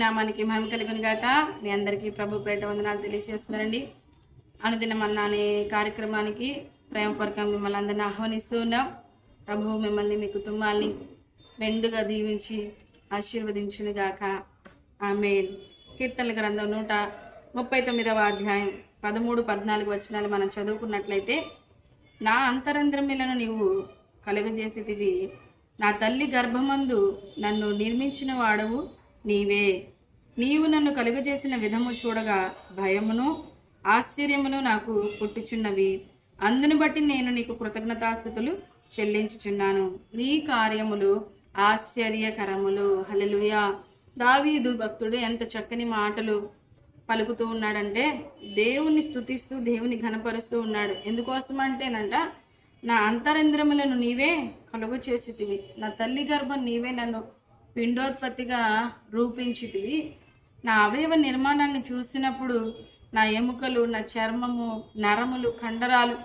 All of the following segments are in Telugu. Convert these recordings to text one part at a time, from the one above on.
నామానికి మహిమ కలిగిన గాక మీ అందరికీ ప్రభు పేట వందనాలు తెలియజేస్తున్నారండి. అనుదినం అన్న అనే కార్యక్రమానికి ప్రేమపూర్వకం మిమ్మల్ని అందరిని ఆహ్వానిస్తూ ఉన్నాం. ప్రభు మిమ్మల్ని మీ కుటుంబాన్ని మెండుగా దీవించి ఆశీర్వదించును గాక. ఆమె కీర్తనల గ్రంథం నూట ముప్పై తొమ్మిదవ అధ్యాయం పదమూడు పద్నాలుగు వచనాలు మనం చదువుకున్నట్లయితే నా అంతరంధ్రమిలను నీవు కలుగజేసేది నా తల్లి గర్భమందు నన్ను నిర్మించిన వాడవు. నీవే. నీవు నన్ను కలుగజేసిన విధము చూడగా భయమును ఆశ్చర్యమును నాకు పుట్టుచున్నవి. అందును బట్టి నేను నీకు కృతజ్ఞతాస్థుతులు చెల్లించుచున్నాను. నీ కార్యములు ఆశ్చర్యకరములు. హలలుయా దావీదు భక్తుడు ఎంత చక్కని మాటలు పలుకుతూ ఉన్నాడంటే దేవుణ్ణి స్తుతిస్తూ దేవుని ఘనపరుస్తూ ఉన్నాడు. ఎందుకోసం అంటేనంట నా అంతరంద్రములను నీవే కలుగు చేసితివి నా తల్లి గర్భం నీవే నన్ను పిండోత్పత్తిగా రూపించితివి. నా అవయవ నిర్మాణాన్ని చూసినప్పుడు నా ఎముకలు నా చర్మము నరములు కండరాలు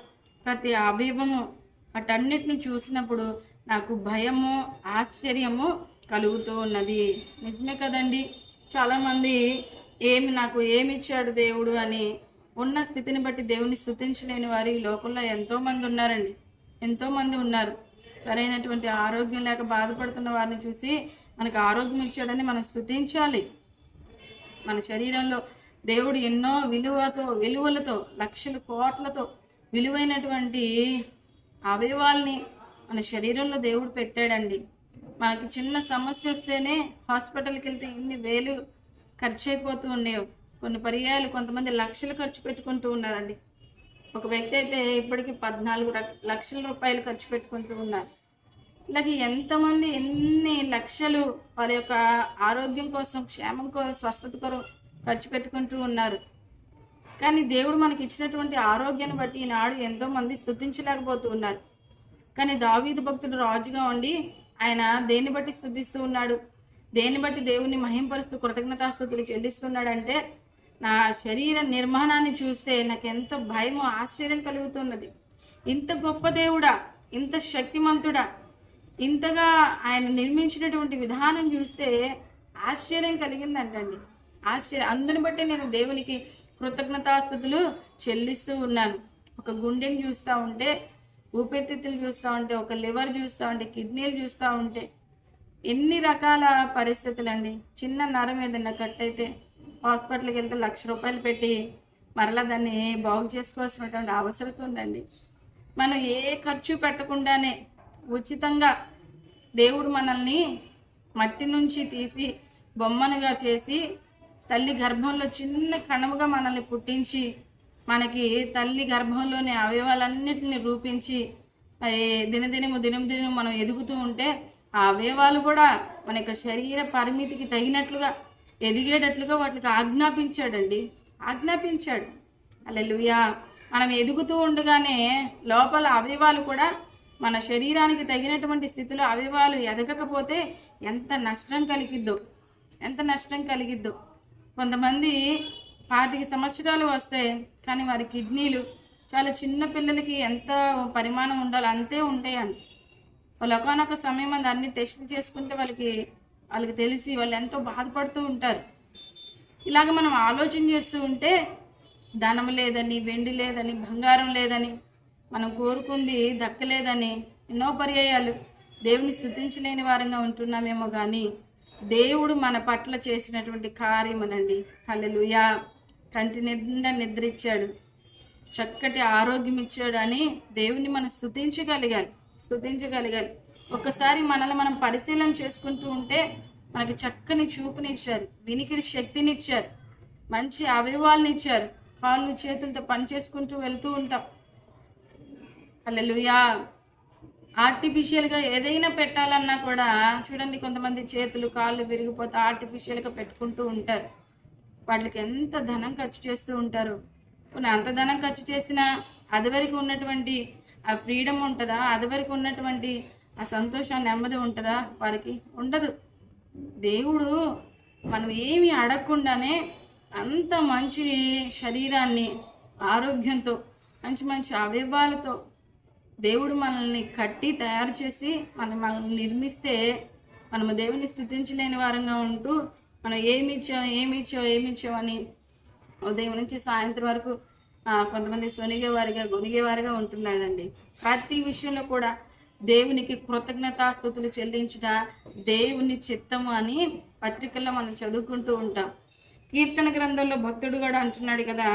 ప్రతి అవయవము వాటన్నిటిని చూసినప్పుడు నాకు భయము ఆశ్చర్యము కలుగుతూ ఉన్నది నిజమే కదండి? చాలామంది ఏమి నాకు ఏమి ఇచ్చాడు దేవుడు అని ఉన్న స్థితిని బట్టి దేవుని స్థుతించలేని వారు ఈ లోకంలో ఎంతోమంది ఉన్నారండి. ఎంతోమంది ఉన్నారు. సరైనటువంటి ఆరోగ్యం లేక బాధపడుతున్న వారిని చూసి మనకు ఆరోగ్యం ఇచ్చాడని మనం స్థుతించాలి మన శరీరంలో దేవుడు ఎన్నో విలువతో విలువలతో లక్షల కోట్లతో విలువైనటువంటి అవయవాల్ని మన శరీరంలో దేవుడు పెట్టాడండి. మనకి చిన్న సమస్య వస్తేనే హాస్పిటల్కి వెళ్తే ఇన్ని వేలు ఖర్చు అయిపోతూ ఉండేవి. కొన్ని పర్యాయాలు కొంతమంది లక్షలు ఖర్చు పెట్టుకుంటూ ఉన్నారండి. ఒక వ్యక్తి అయితే ఇప్పటికి పద్నాలుగు లక్షల రూపాయలు ఖర్చు పెట్టుకుంటూ ఉన్నారు. ఇలాగ ఎంతమంది ఎన్ని లక్షలు వారి యొక్క ఆరోగ్యం కోసం క్షేమం కోసం స్వస్థత కొరకు ఖర్చు పెట్టుకుంటూ ఉన్నారు. కానీ దేవుడు మనకి ఇచ్చినటువంటి ఆరోగ్యాన్ని బట్టి ఈనాడు ఎంతోమంది స్థుతించలేకపోతూ ఉన్నారు. కానీ దావీదు భక్తుడు రాజుగా ఉండి ఆయన దేన్ని బట్టి స్థుతిస్తూ ఉన్నాడు? దేన్ని బట్టి దేవుని మహింపరుస్తూ కృతజ్ఞతాస్థుతులు చెల్లిస్తున్నాడంటే నా శరీర నిర్మాణాన్ని చూస్తే నాకు ఎంతో భయము ఆశ్చర్యం కలుగుతున్నది. ఇంత గొప్ప దేవుడా ఇంత శక్తిమంతుడా ఇంతగా ఆయన నిర్మించినటువంటి విధానం చూస్తే ఆశ్చర్యం కలిగిందంటండి. ఆశ్చర్యం అందుని బట్టి నేను దేవునికి కృతజ్ఞతాస్థుతులు చెల్లిస్తూ ఉన్నాను. ఒక గుండెని చూస్తూ ఉంటే ఊపిరితిత్తులు చూస్తూ ఉంటే ఒక లివర్ చూస్తూ ఉంటే కిడ్నీలు చూస్తూ ఉంటే ఎన్ని రకాల పరిస్థితులు అండి చిన్న నరం ఏదైనా కట్ అయితే హాస్పిటల్కి వెళ్తే లక్ష రూపాయలు పెట్టి మరలా దాన్ని బాగు చేసుకోవాల్సినటువంటి అవసరం ఉందండి. మనం ఏ ఖర్చు పెట్టకుండానే ఉచితంగా దేవుడు మనల్ని మట్టి నుంచి తీసి బొమ్మనుగా చేసి తల్లి గర్భంలో చిన్న కణముగా మనల్ని పుట్టించి మనకి తల్లి గర్భంలోని అవయవాలన్నిటిని రూపించి మరి దినదినము దినం దినం మనం ఎదుగుతూ ఉంటే ఆ అవయవాలు కూడా మన యొక్క శరీర పరిమితికి తగినట్లుగా ఎదిగేటట్లుగా వాటికి ఆజ్ఞాపించాడండి. ఆజ్ఞాపించాడు. అల్లెలుయా మనం ఎదుగుతూ ఉండగానే లోపల అవయవాలు కూడా మన శరీరానికి తగినటువంటి స్థితిలో అవయవాలు ఎదగకపోతే ఎంత నష్టం కలిగిద్దో ఎంత నష్టం కలిగిద్దో. కొంతమంది పాతిక సంవత్సరాలు వస్తాయి కానీ వారి కిడ్నీలు చాలా చిన్న పిల్లలకి ఎంత పరిమాణం ఉండాలో అంతే ఉంటాయండి వాళ్ళు ఒకనొక సమయం అది అన్ని టెస్టులు చేసుకుంటే వాళ్ళకి వాళ్ళకి తెలిసి వాళ్ళు ఎంతో బాధపడుతూ ఉంటారు. ఇలాగ మనం ఆలోచన చేస్తూ ఉంటే ధనం లేదని వెండి లేదని బంగారం లేదని మనం కోరుకుంది దక్కలేదని ఎన్నో పర్యాయాలు. దేవుని స్థుతించలేని వారంగా ఉంటున్నామేమో కానీ దేవుడు మన పట్ల చేసినటువంటి కార్యమనండి. హల్లెలూయా. కంటి నిండా నిద్రిచ్చాడు. చక్కటి ఆరోగ్యం ఇచ్చాడు అని దేవుని మనం స్థుతించగలగాలి స్థుతించగలగాలి. ఒక్కసారి మనల్ని మనం పరిశీలన చేసుకుంటూ ఉంటే మనకి చక్కని చూపునిచ్చారు వినికిడి శక్తినిచ్చారు మంచి అవయవాలను ఇచ్చారు కాళ్ళు చేతులతో పని చేసుకుంటూ వెళ్తూ ఉంటాం. అల్లెలుయా ఆర్టిఫిషియల్గా ఏదైనా పెట్టాలన్నా కూడా చూడండి కొంతమంది చేతులు కాళ్ళు విరిగిపోతే ఆర్టిఫిషియల్గా పెట్టుకుంటూ ఉంటారు. వాటికి ఎంత ధనం ఖర్చు చేస్తూ ఉంటారు? అంత ధనం ఖర్చు చేసినా అది వరకు ఉన్నటువంటి ఆ ఫ్రీడమ్ ఉంటుందా? అది వరకు ఉన్నటువంటి ఆ సంతోషం నెమ్మది ఉంటుందా? వారికి ఉండదు. దేవుడు మనం ఏమి అడగకుండానే అంత మంచి శరీరాన్ని ఆరోగ్యంతో మంచి మంచి అవయవాలతో దేవుడు మనల్ని కట్టి తయారు చేసి మన మనల్ని నిర్మిస్తే మనము దేవుని స్థుతించలేని వారంగా ఉంటూ మనం ఏమి ఇచ్చాం ఏమి ఇచ్చాం ఏమి ఇచ్చాం అని ఉదయం నుంచి సాయంత్రం వరకు ఆ, కొంతమంది సొనిగేవారిగా గొనిగేవారిగా ఉంటున్నాడండి ప్రతి విషయంలో కూడా దేవునికి కృతజ్ఞతాస్థుతులు చెల్లించుట దేవుని చిత్తము అని పత్రికల్లో మనం చదువుకుంటూ ఉంటాం. కీర్తన గ్రంథంలో భక్తుడు కూడా అంటున్నాడు కదా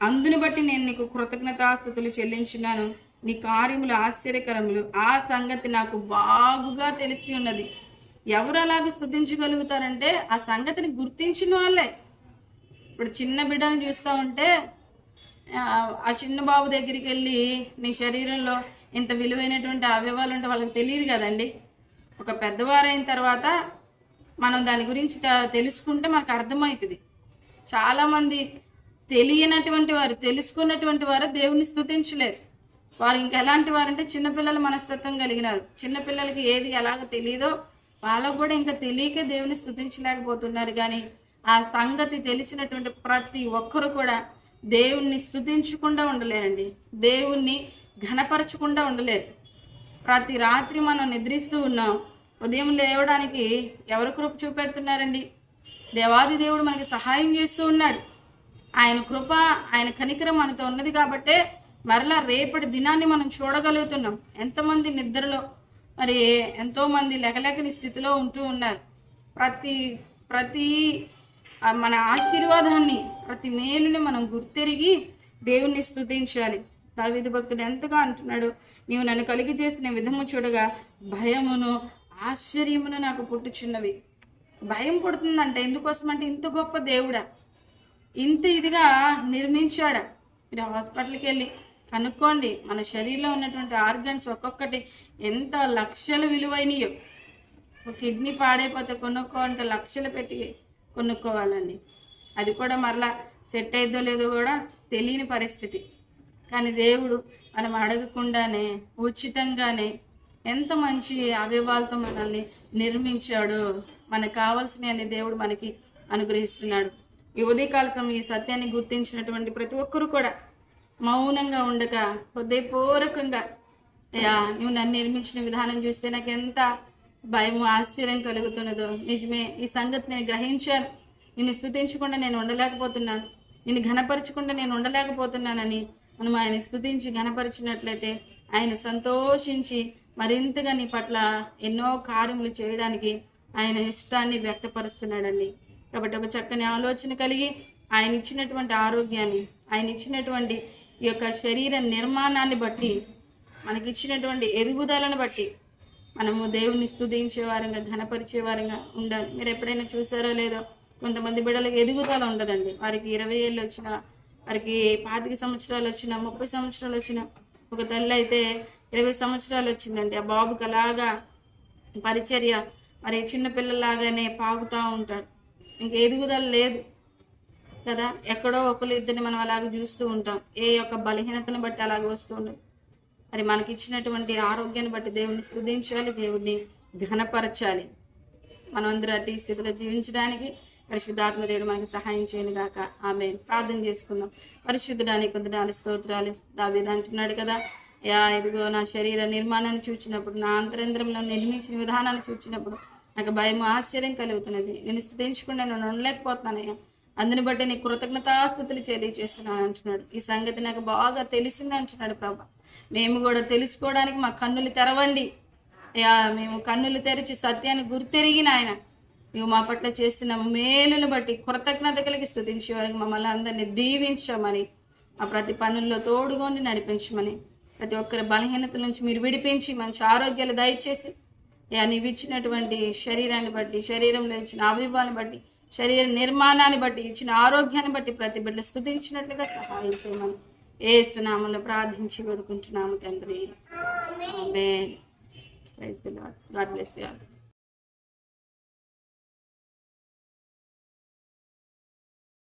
అందుని బట్టి నేను నీకు కృతజ్ఞతాస్థుతులు చెల్లించున్నాను. నీ కార్యములు ఆశ్చర్యకరములు. ఆ సంగతి నాకు బాగుగా తెలిసి ఉన్నది. ఎవరు అలాగ స్థుతించగలుగుతారంటే ఆ సంగతిని గుర్తించిన వాళ్ళే. ఇప్పుడు చిన్న బిడ్డను చూస్తూ ఉంటే ఆ, చిన్న బాబు దగ్గరికి వెళ్ళి నీ శరీరంలో ఇంత విలువైనటువంటి అవయవాలు ఉంటే వాళ్ళకి తెలియదు కదండి. ఒక పెద్దవారైన తర్వాత మనం దాని గురించి తెలుసుకుంటే మనకు అర్థమవుతుంది. చాలామంది తెలియనటువంటి వారు తెలుసుకున్నటువంటి వారు దేవుని స్థుతించలేరు. వారు ఇంకా ఎలాంటి వారంటే చిన్నపిల్లల మనస్తత్వం కలిగినారు. చిన్నపిల్లలకి ఏది ఎలాగ తెలియదో వాళ్ళకు కూడా ఇంకా తెలియకే దేవుని స్థుతించలేకపోతున్నారు. కానీ ఆ సంగతి తెలిసినటువంటి ప్రతి ఒక్కరు కూడా దేవుణ్ణి స్థుతించకుండా ఉండలేరండి. దేవుణ్ణి ఘనపరచకుండా ఉండలేరు. ప్రతి రాత్రి మనం నిద్రిస్తూ ఉన్నాం. ఉదయం లేవడానికి ఎవరు కృప చూపెడుతున్నారండి? దేవాది దేవుడు మనకి సహాయం చేస్తూ ఉన్నాడు. ఆయన కృప ఆయన కనికరం మనతో ఉన్నది కాబట్టే మరలా రేపటి దినాన్ని మనం చూడగలుగుతున్నాం. ఎంతమంది నిద్రలో మరి ఎంతోమంది లెగలేకని స్థితిలో ఉంటూ ఉన్నారు. ప్రతి ప్రతి మన ఆశీర్వాదాన్ని ప్రతి మేలుని మనం గుర్తెరిగి దేవుణ్ణి స్తుతించాలి. దావిది భక్తుడు ఎంతగా అంటున్నాడు నీవు నన్ను కలిగి చేసిన విధము చూడగా భయమును ఆశ్చర్యమును నాకు పుట్టుచున్నవి. భయం పుడుతుందంట. ఎందుకోసం అంటే ఇంత గొప్ప దేవుడా. ఇంత ఇదిగా నిర్మించాడా. మీరు హాస్పిటల్కి వెళ్ళి కనుక్కోండి మన శరీరంలో ఉన్నటువంటి ఆర్గన్స్ ఒక్కొక్కటి ఎంత లక్షల విలువైనయో. ఒక కిడ్నీ పాడైపోతే కొనుక్కో అంటే లక్షలు పెట్టి కొనుక్కోవాలండి. అది కూడా మరలా సెట్ అయిద్దో లేదో కూడా తెలియని పరిస్థితి. కానీ దేవుడు మనం అడగకుండానే ఉచితంగానే ఎంత మంచి అవయవాలతో మనల్ని నిర్మించాడో మనకు కావాల్సినవి దేవుడు మనకి అనుగ్రహిస్తున్నాడు. ఈ ఉదయకాల సమయం ఈ సత్యాన్ని గుర్తించినటువంటి ప్రతి ఒక్కరూ కూడా మౌనంగా ఉండక హృదయపూర్వకంగా. అయ్యా నువ్వు నన్ను నిర్మించిన విధానం చూస్తే నాకు ఎంత భయం ఆశ్చర్యం కలుగుతున్నదో. నిజమే ఈ సంగతి నేను గ్రహించాను. నిన్ను స్థుతించకుండా నేను ఉండలేకపోతున్నాను. నిన్ను ఘనపరచకుండా నేను ఉండలేకపోతున్నానని మనం ఆయన స్థుతించి ఘనపరిచినట్లయితే ఆయన సంతోషించి మరింతగా నీ పట్ల ఎన్నో కార్యములు చేయడానికి ఆయన ఇష్టాన్ని వ్యక్తపరుస్తున్నాడండి. కాబట్టి ఒక చక్కని ఆలోచన కలిగి ఆయన ఇచ్చినటువంటి ఆరోగ్యాన్ని ఆయన ఇచ్చినటువంటి ఈ యొక్క శరీర నిర్మాణాన్ని బట్టి మనకిచ్చినటువంటి ఎదుగుదలను బట్టి మనము దేవుని స్థుతించే వారంగా ఘనపరిచే వారంగా ఉండాలి. మీరు ఎప్పుడైనా చూసారో లేదో కొంతమంది బిడ్డలకు ఎదుగుదల ఉండదండి. వారికి ఇరవై ఏళ్ళు వచ్చిన వారికి పాతిక సంవత్సరాలు వచ్చిన ముప్పై సంవత్సరాలు వచ్చిన ఒక తల్లి అయితే ఇరవై సంవత్సరాలు వచ్చిందండి ఆ బాబుకి అలాగా పరిచర్య మరి చిన్నపిల్లలాగానే పాగుతూ పాకుతూ ఉంటాడు. ఇంక ఎదుగుదల లేదు. కదా? ఎక్కడో ఒకరు ఇద్దరిని మనం అలాగ చూస్తూ ఉంటాం. ఏ యొక్క బలహీనతను బట్టి అలాగ వస్తూ ఉండదు. మరి మనకి ఇచ్చినటువంటి ఆరోగ్యాన్ని బట్టి దేవుని స్థుతించాలి దేవుడిని ఘనపరచాలి. మనమందరూ అట్టి స్థితిలో జీవించడానికి పరిశుద్ధాత్మ దేవుడు మనకి సహాయం చేయను గాక. ఆమె ప్రార్థన చేసుకుందాం. పరిశుద్ధడానికి కొందనాలు స్తోత్రాలు. దావీదు అంటున్నాడు కదా యా ఇదిగో నా శరీర నిర్మాణాన్ని చూచినప్పుడు నా అంతరంద్రంలో నిర్మించిన విధానాన్ని చూచినప్పుడు నాకు భయం ఆశ్చర్యం కలుగుతున్నది. నేను స్థుతించకుండా నేను ఉండలేకపోతున్నానయ్యా. అందుని బట్టి నీ కృతజ్ఞతాస్థుతులు తెలియజేస్తున్నాను అంటున్నాడు. ఈ సంగతి నాకు బాగా తెలిసింది అంటున్నాడు ప్రభా. మేము కూడా తెలుసుకోవడానికి మా కన్నులు తెరవండి. మేము కన్నులు తెరిచి సత్యాన్ని గుర్తెరిగిన ఆయన. నువ్వు మా పట్ల చేసిన మేలును బట్టి కృతజ్ఞత కలిగి స్థుతించే వారికి మమ్మల్ని అందరినీ దీవించమని ఆ ప్రతి పనుల్లో తోడుగొండి నడిపించమని ప్రతి ఒక్కరి బలహీనత నుంచి మీరు విడిపించి మంచి ఆరోగ్యాలు దయచేసి నీవు ఇచ్చినటువంటి శరీరాన్ని బట్టి శరీరంలో ఇచ్చిన అవయవాన్ని బట్టి శరీర నిర్మాణాన్ని బట్టి ఇచ్చిన ఆరోగ్యాన్ని బట్టి ప్రతి బిడ్డ స్థుతించినట్లుగా సహాయం చేయమని ఏ సునామంలో ప్రార్థించి వేడుకుంటున్నాము తండ్రి. God bless you